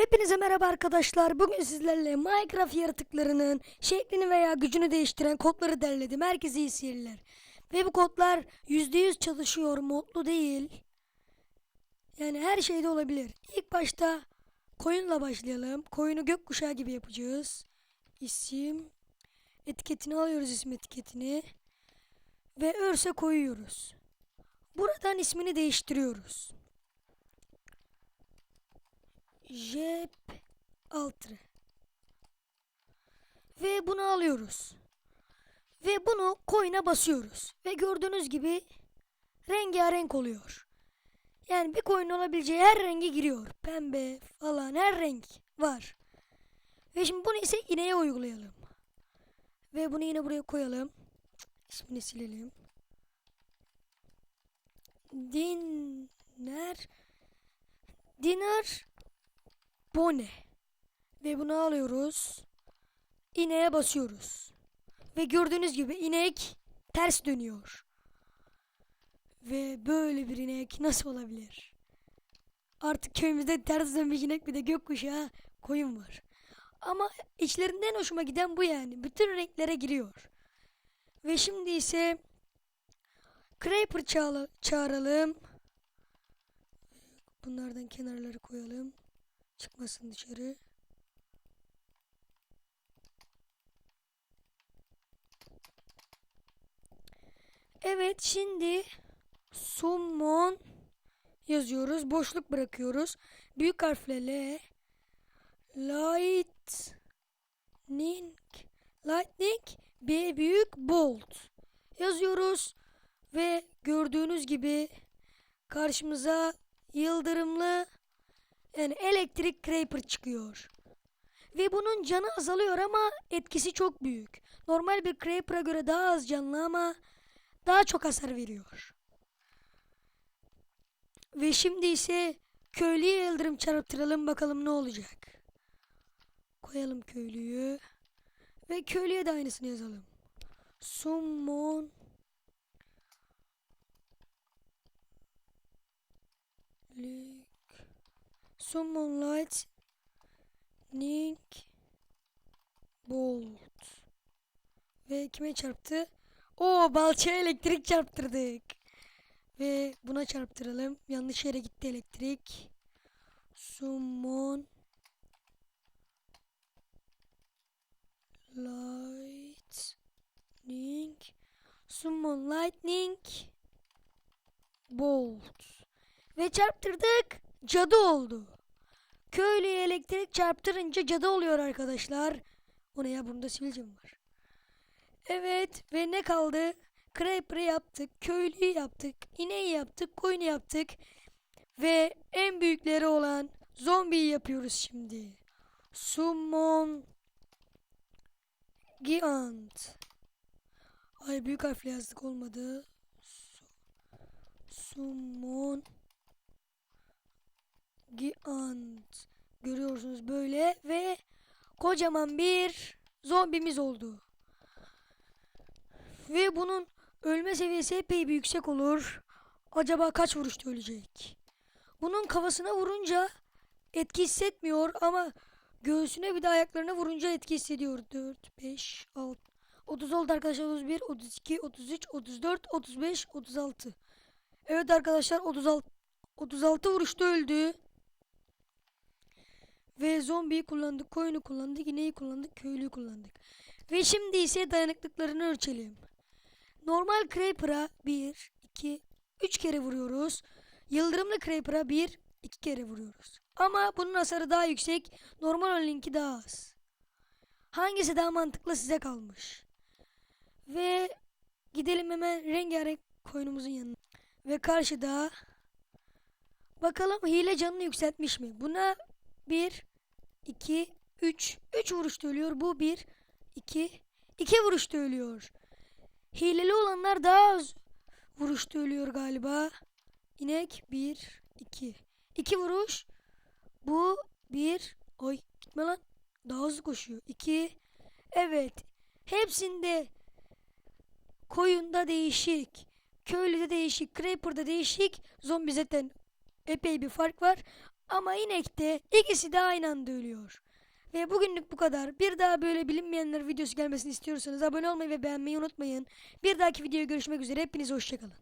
Hepinize merhaba arkadaşlar. Bugün sizlerle Minecraft yaratıklarının şeklini veya gücünü değiştiren kodları derledim. Herkese iyi seyirler. Ve bu kodlar %100 çalışıyor, modlu değil. Yani her şeyde olabilir. İlk başta koyunla başlayalım. Koyunu gökkuşağı gibi yapacağız. İsim etiketini alıyoruz isim etiketini ve örse koyuyoruz. Buradan ismini değiştiriyoruz. Jep Altre. Ve bunu alıyoruz. Ve bunu koyuna basıyoruz. Ve gördüğünüz gibi rengarenk oluyor. Yani bir koyun olabileceği her renge giriyor. Pembe falan her renk var. Ve şimdi bunu ise ineğe uygulayalım. Ve bunu yine buraya koyalım. İsmini silelim. Dinler Dinner Bone. Ve bunu alıyoruz. İneğe basıyoruz. Ve gördüğünüz gibi inek ters dönüyor. Ve böyle bir inek nasıl olabilir? Artık köyümüzde ters dönmüş inek bir de gökkuşağı koyun var. Ama içlerinden hoşuma giden bu yani. Bütün renklere giriyor. Ve şimdi ise Creeper çağıralım. Bunlardan kenarları koyalım. Çıkmasın dışarı. Evet şimdi summon yazıyoruz. Boşluk bırakıyoruz. Büyük harfle L Lightning Lightning B büyük bolt yazıyoruz ve gördüğünüz gibi karşımıza yıldırımlı yani elektrik creeper çıkıyor. Ve bunun canı azalıyor ama etkisi çok büyük. Normal bir creeper'a göre daha az canlı ama daha çok hasar veriyor. Ve şimdi ise köylüye yıldırım çarptıralım bakalım ne olacak. Koyalım köylüyü. Ve köylüye de aynısını yazalım. Summon Summon Light Nick Bolt Ve kime çarptı? O balçaya elektrik çarptırdık. Ve buna çarptıralım. Yanlış yere gitti elektrik. Summon Lightning Summon Lightning Bolt Ve çarptırdık. Cadı oldu. Köylüye elektrik çarptırınca cadı oluyor arkadaşlar. O ne ya bunda sivilcem var. Evet ve ne kaldı? Creeper'ı yaptık, köylüyü yaptık, ineği yaptık, koyunu yaptık. Ve en büyükleri olan zombiyi yapıyoruz şimdi. Summon Giant. Ay büyük harfle yazdık olmadı. Su- Summon Giant. Görüyorsunuz böyle ve kocaman bir zombimiz oldu. Ve bunun ölme seviyesi epey bir yüksek olur. Acaba kaç vuruşta ölecek? Bunun kafasına vurunca etki hissetmiyor ama göğsüne bir de ayaklarına vurunca etki hissediyor. 4, 5, 6, 30 oldu arkadaşlar. 31, 32, 33, 34, 35, 36. Evet arkadaşlar 36, 36 vuruşta öldü. Ve zombiyi kullandık, koyunu kullandık, ineği kullandık, köylüyü kullandık. Ve şimdi ise dayanıklıklarını ölçelim. Normal Creeper'a 1, 2, 3 kere vuruyoruz. Yıldırımlı Creeper'a 1, 2 kere vuruyoruz. Ama bunun hasarı daha yüksek, normal olanınki daha az. Hangisi daha mantıklı size kalmış. Ve gidelim hemen rengarenk koyunumuzun yanına. Ve karşıda bakalım hile canını yükseltmiş mi? Buna 1, 2, 3, 3 vuruşta ölüyor. Bu 1, 2, 2 vuruşta ölüyor. Hileli olanlar daha az vuruşta ölüyor galiba. İnek 1, 2. 2 vuruş. Bu 1. Oy gitme lan. Daha hızlı koşuyor. 2. Evet. Hepsinde koyunda değişik. Köylüde değişik. Creeper'da değişik. Zombi zaten epey bir fark var. Ama inekte ikisi de aynı anda ölüyor. Ve bugünlük bu kadar. Bir daha böyle bilinmeyenler videosu gelmesini istiyorsanız abone olmayı ve beğenmeyi unutmayın. Bir dahaki videoya görüşmek üzere. Hepinize hoşçakalın.